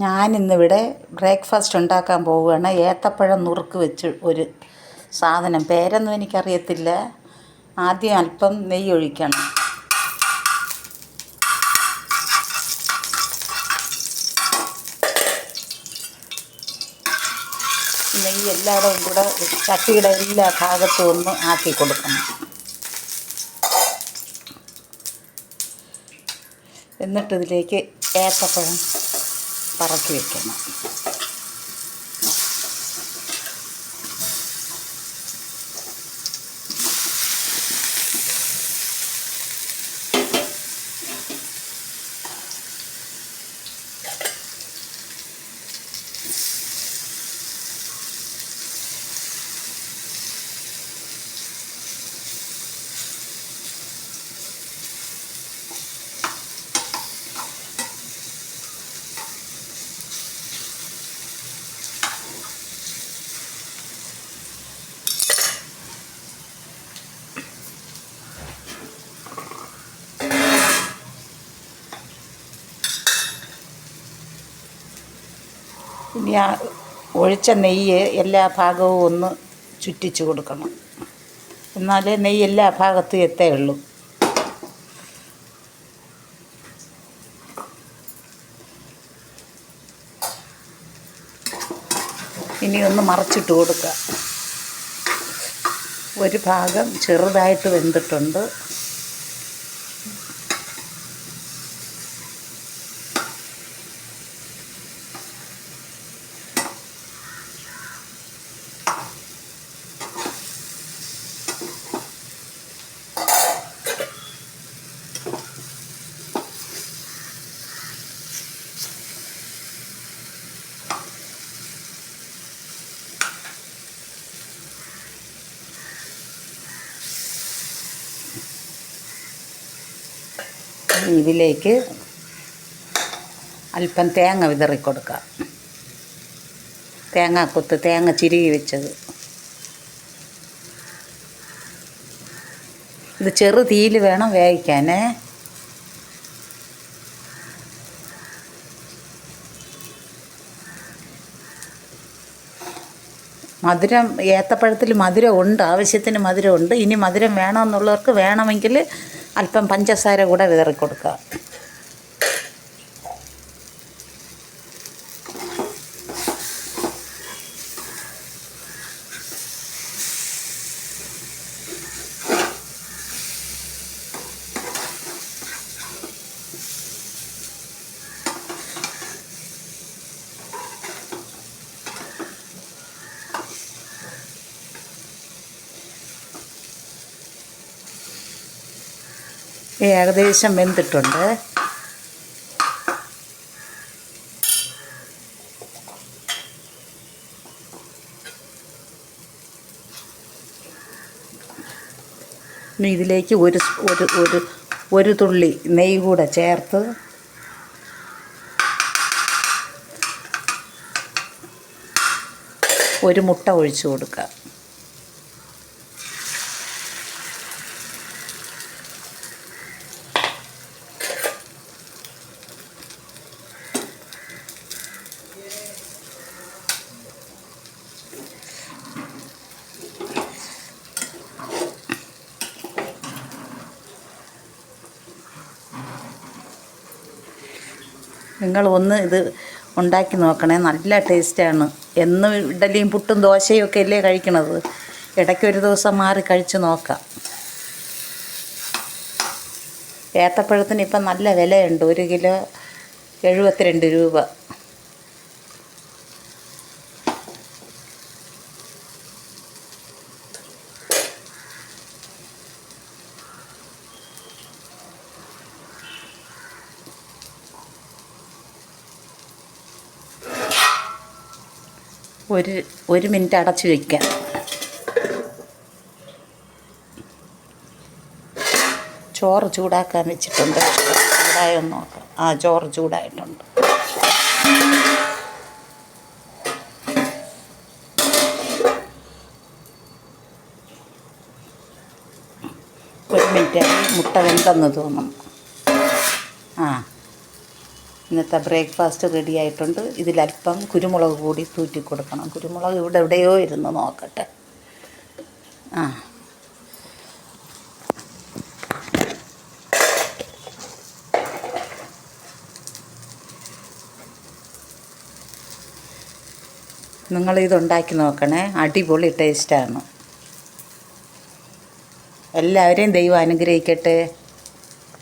ഞാനിന്നിവിടെ ബ്രേക്ക്ഫാസ്റ്റ് ഉണ്ടാക്കാൻ പോവുകയാണ്. ഏത്തപ്പഴം നുറുക്ക് വെച്ച് ഒരു സാധനം. പേരൊന്നും എനിക്കറിയത്തില്ല. ആദ്യം അല്പം നെയ്യ് ഒഴിക്കണം. നെയ്യ് എല്ലായിടവും കൂടെ ചട്ടിയുടെ എല്ലാ ഭാഗത്തും ഒന്ന് ആക്കി കൊടുക്കണം. എന്നിട്ടിതിലേക്ക് ഏത്തപ്പഴം പറക്കി വെക്കണം. ഒഴിച്ച നെയ്യ് എല്ലാ ഭാഗവും ഒന്ന് ചുറ്റിച്ച് കൊടുക്കണം. എന്നാലേ നെയ്യ് എല്ലാ ഭാഗത്തും എത്തേയുള്ളൂ ഇനി ഒന്ന് മറച്ചിട്ട് കൊടുക്കുക. ഒരു ഭാഗം ചെറുതായിട്ട് വെന്തിട്ടുണ്ട്. ഇതിലേക്ക് അല്പം തേങ്ങ വിതറി കൊടുക്കുക തേങ്ങാക്കൊത്ത് തേങ്ങ ചിരുകി വെച്ചത്. ഇത് ചെറു തീയിൽ വേണം വേവിക്കാനേ. മധുരം ഏത്തപ്പഴത്തിൽ മധുരം ഉണ്ട് ആവശ്യത്തിന് മധുരം ഉണ്ട് ഇനി മധുരം വേണമെന്നുള്ളവർക്ക് വേണമെങ്കിൽ അല്പം പഞ്ചസാര കൂടെ വിതറി കൊടുക്കുക ഏകദേശം വെന്തിട്ടുണ്ട്. ഇനി ഇതിലേക്ക് ഒരു ഒരു ഒരു ഒരു തുള്ളി നെയ്യ് കൂടെ ചേർത്ത് ഒരു മുട്ട ഒഴിച്ചു കൊടുക്കുക. നിങ്ങൾ ഒന്ന് ഇത് ഉണ്ടാക്കി നോക്കണേ. നല്ല ടേസ്റ്റാണ്. എന്നും ഇഡലിയും പുട്ടും ദോശയും ഒക്കെ അല്ലേ കഴിക്കണത്? ഇടയ്ക്ക് ഒരു ദിവസം മാറി കഴിച്ച് നോക്കാം. ഏത്തപ്പഴത്തിന് ഇപ്പം നല്ല വിലയുണ്ട്. ഒരു കിലോ എഴുപത്തിരണ്ട് രൂപ. ഒരു ഒരു മിനിറ്റ് അടച്ച് വയ്ക്കാം ചോറ് ചൂടാക്കാൻ വെച്ചിട്ടുണ്ട്. ചൂടായോ നോക്കാം. ആ ചോറ് ചൂടായിട്ടുണ്ട്. ഒരു മിനിറ്റ്. മുട്ട വെന്തെന്ന് തോന്നുന്നു. ആ. ഇന്നത്തെ ബ്രേക്ക്ഫാസ്റ്റ് റെഡി ആയിട്ടുണ്ട്. ഇതിലല്പം കുരുമുളക് കൂടി തൂറ്റി കൊടുക്കണം. കുരുമുളക് ഇവിടെ എവിടെയോ ഇരുന്ന് നോക്കട്ടെ. ആ. നിങ്ങളിതുണ്ടാക്കി നോക്കണേ. അടിപൊളി ടേസ്റ്റാണ്. എല്ലാവരെയും ദൈവം അനുഗ്രഹിക്കട്ടെ.